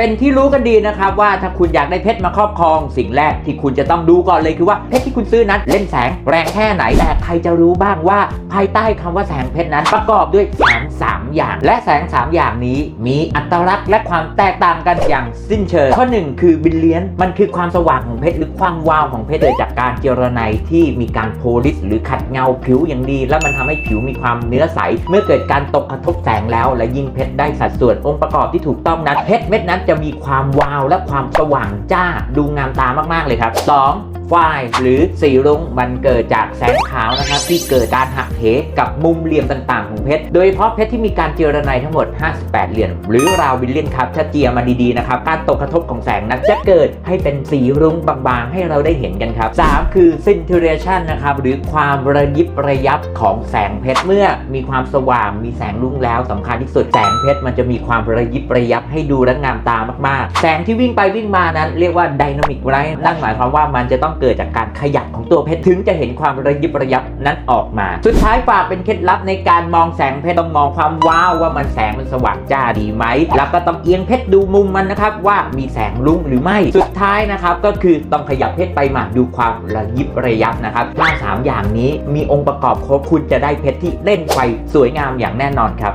เป็นที่รู้กันดีนะครับว่าถ้าคุณอยากได้เพชรมาครอบครอง สิ่งแรกที่คุณจะต้องดูก่อนเลยคือว่าเพชรที่คุณซื้อนั้นเล่นแสงแรงแค่ไหนแต่ใครจะรู้บ้างว่า ภายใต้คำว่าแสงเพชรนั้นประกอบด้วยสาร อย่าง และแสง 3 อย่างนี้มีอัตลักษณ์และความแตกต่างกันอย่างสิ้นเชิง ข้อ 1 คือบิลเลียน มันคือความสว่างของเพชรหรือความวาวของเพชรเกิดจากการเจรไนที่มีการโพลิสหรือขัดเงาผิวอย่างดี แล้วมันทำให้ผิวมีความเนื้อใส เมื่อเกิดการตกกระทบแสงแล้ว และยิ่งเพชรได้สัดส่วนองค์ประกอบที่ถูกต้องนั้นเพชรเม็ดนั้นจะมีความวาวและความสว่างจ้าดูงามตามากๆเลยครับ 2 ฝ้ายหรือสีรุ้งมันเกิดจากแสงขาวนะครับที่เกิดการหักเหกับมุมเหลี่ยมต่างๆ ของเพชร โดยเฉพาะเพชรที่มีการเจรไนทั้งหมด 58 เหลี่ยมหรือราวบิลเลียนครับถ้าเจียมาดีๆนะครับการตกกระทบของแสงนั้นจะเกิดให้เป็นสีรุ้งบางๆ ให้เราได้เห็นกันครับ 3 คือ scintillation นะครับหรือความระยิบระยับของแสงเพชรเมื่อมีความสว่างมีแสงรุ้งแล้วสำคัญที่สุดแสงเพชรมันจะมีความระยิบระยับให้ดูและงามตามากๆ แสงที่วิ่งไปวิ่งมานั้น เรียกว่า dynamic light นั่นหมายความว่ามันจะต้องเกิดจากการขยับของตัวเพชรถึงจะเห็นความระยิบระยับนั้นออกมา สุดท้ายฝากเป็นเคล็ดลับในการมองแสงเพชรต้องมองความว้าวว่ามันแสงมันสว่างจ้าดีไหมแล้วก็ต้องเอียงเพชรดูมุมมันนะครับว่ามีแสงรุ้งหรือไม่สุดท้ายนะครับก็คือต้องขยับเพชรไปมาดูความระยิบระยับนะครับถ้าสามอย่างนี้มีองค์ประกอบครบคุณจะได้เพชรที่เล่นไฟสวยงามอย่างแน่นอนครับ